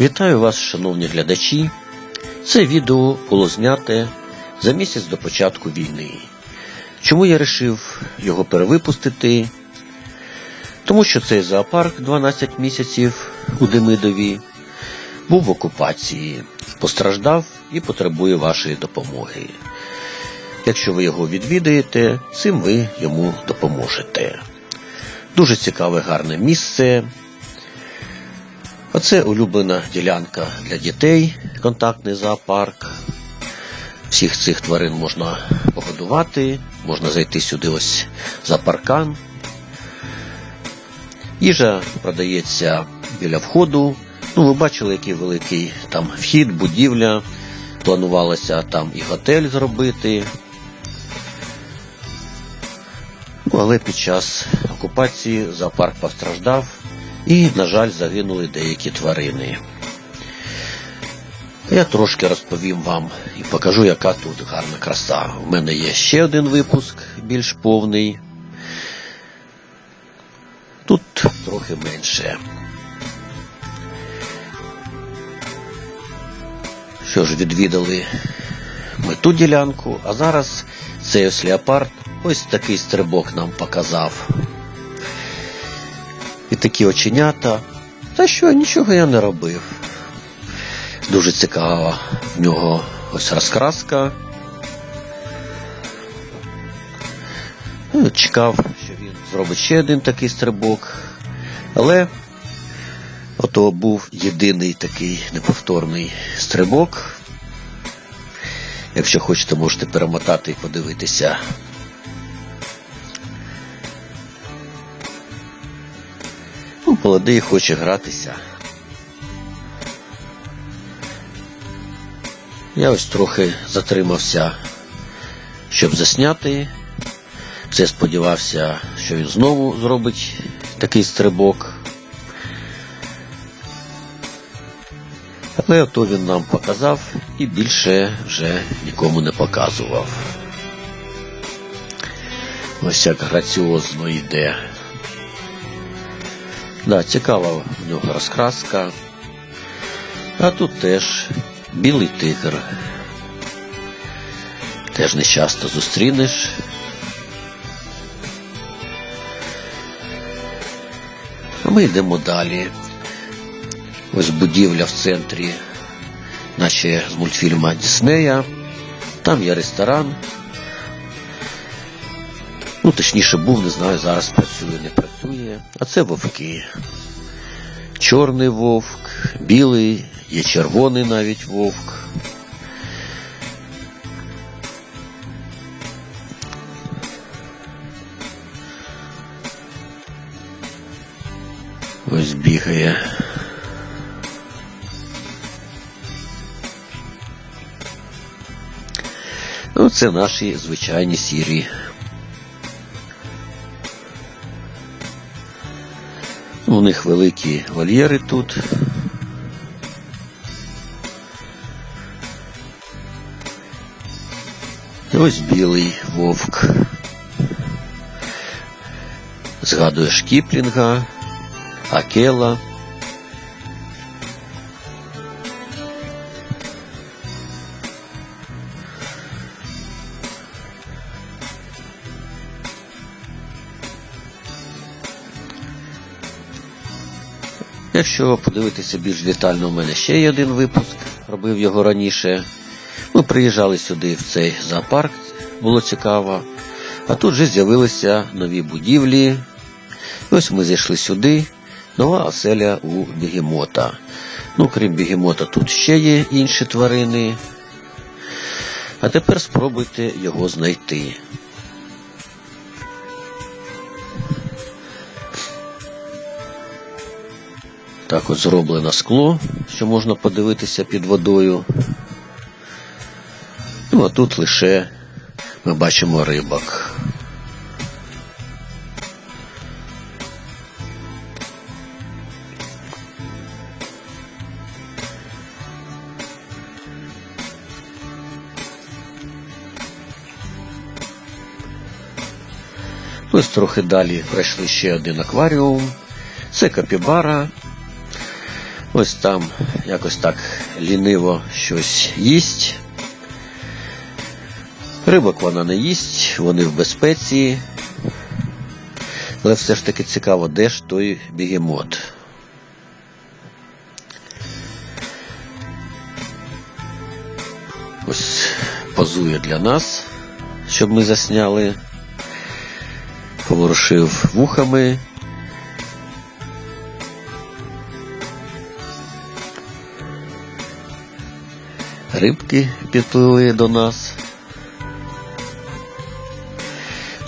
Вітаю вас, шановні глядачі. Це відео було зняте за місяць до початку війни. Чому я вирішив його перевипустити? Тому що цей зоопарк 12 місяців у Демидові був в окупації, постраждав і потребує вашої допомоги. Якщо ви його відвідаєте, цим ви йому допоможете. Дуже цікаве, гарне місце. Оце улюблена ділянка для дітей, контактний зоопарк. Всіх цих тварин можна погодувати, можна зайти сюди ось за паркан. Їжа продається біля входу. Ну, ви бачили, який великий там вхід, будівля. Планувалося там і готель зробити. Ну, але під час окупації зоопарк постраждав і, на жаль, загинули деякі тварини. Я трошки розповім вам і покажу, яка тут гарна краса. У мене є ще один випуск, більш повний. Тут трохи менше. Що ж, відвідали ми ту ділянку, а зараз цей ось леопард ось такий стрибок нам показав. Такі оченята. Та що, нічого я не робив. Дуже цікава в нього ось розкраска. Ну, Чекав, що він зробить ще один такий стрибок. Але ото був єдиний такий неповторний стрибок. Якщо хочете, можете перемотати і подивитися. Молодий хоче гратися. Я ось трохи затримався, щоб засняти. Це сподівався, що він знову зробить такий стрибок. Але ото він нам показав і більше вже нікому не показував. Ось як граціозно йде. Да, цікава в нього розкраска. А тут теж білий тигр. Теж не часто зустрінеш. Ми йдемо далі. Ось будівля в центрі, наче з мультфільма Діснея. Там є ресторан. Ну, точніше був, не знаю, зараз працює, не працює. А це вовки. Чорний вовк, білий, є червоний навіть вовк. Ось бігає. Ну, це наші звичайні сірі. У них великі вольєри тут. І ось білий вовк. Згадуєш Кіплінга, Акела. Якщо подивитися більш детально, у мене ще є один випуск, робив його раніше. Ми приїжджали сюди в цей зоопарк, було цікаво. А тут вже з'явилися нові будівлі. Ось ми зайшли сюди, нова оселя у бігемота. Ну, крім бігемота, тут ще є інші тварини. А тепер спробуйте його знайти. Так от зроблено скло, що можна подивитися під водою. Ну, а тут лише ми бачимо рибок. Ось трохи далі пройшли ще один акваріум. Це капібара. Ось там якось так ліниво щось їсть. Рибок вона не їсть, вони в безпеці. Але все ж таки цікаво, де ж той бігемот. Ось позує для нас, щоб ми засняли. Поворушив вухами. Рибки підпливли до нас.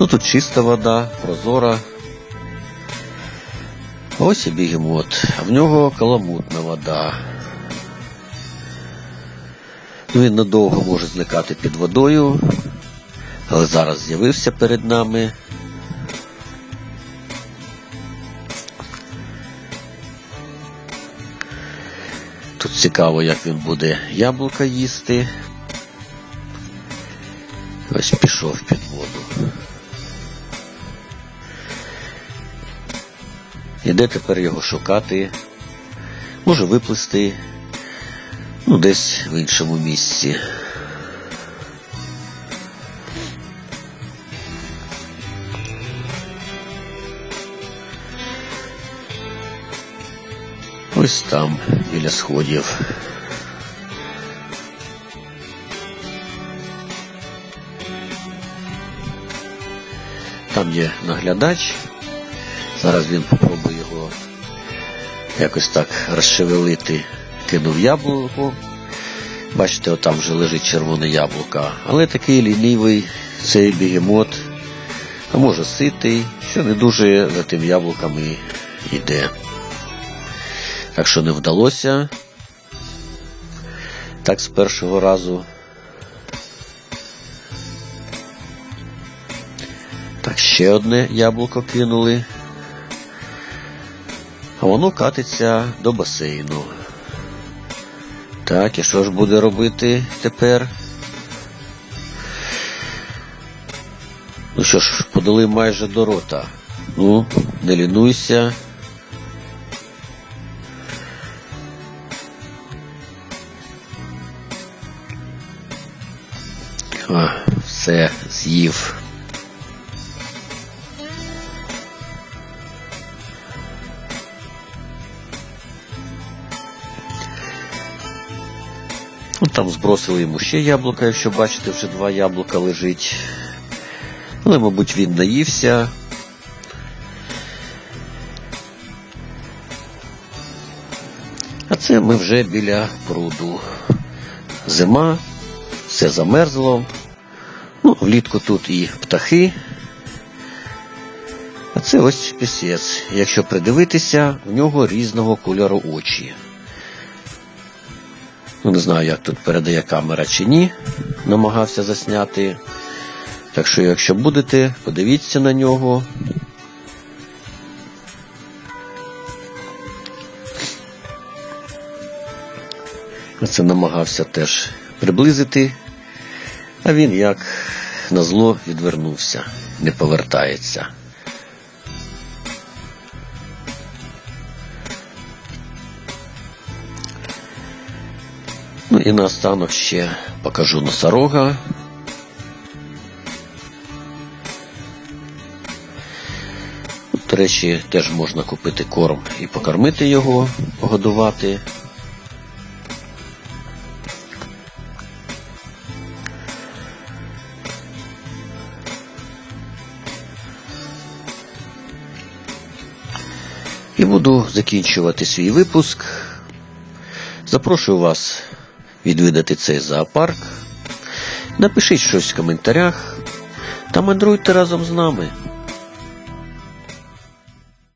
Ну тут чиста вода, прозора. Ось і бігемот, а в нього каламутна вода. Він надовго може зникати під водою, але зараз з'явився перед нами. Тут цікаво, як він буде яблука їсти. Ось пішов під воду. І де тепер його шукати? Може виплисти ну, десь в іншому місці. Ось там, біля сходів. Там є наглядач. Зараз він попробує його якось так розшевелити. Кинув яблуко. Бачите, отам вже лежить червоне яблука. Але такий лінивий цей бігемот, а може ситий, що не дуже за тим яблуками йде. Так що не вдалося. Так з першого разу. Так, ще одне яблуко кинули. А воно катиться до басейну. Так, і що ж буде робити тепер? Ну що ж, подали майже до рота. Ну, не лінуйся. Все з'їв. Ну, там збросили йому ще яблука, якщо бачите, вже два яблука лежить. Але, мабуть, він наївся. А це ми вже біля пруду. Зима, все замерзло. Ну, влітку тут і птахи. А це ось пісець. Якщо придивитися, в нього різного кольору очі. Ну, не знаю, як тут передає камера чи ні. Намагався засняти. Так що, якщо будете, подивіться на нього. Це намагався теж приблизити, а він як на зло відвернувся, не повертається. Ну і наостанок ще покажу носорога. До речі, теж можна купити корм і покормити його, погодувати. І буду закінчувати свій випуск. Запрошую вас відвідати цей зоопарк. Напишіть щось в коментарях та мандруйте разом з нами.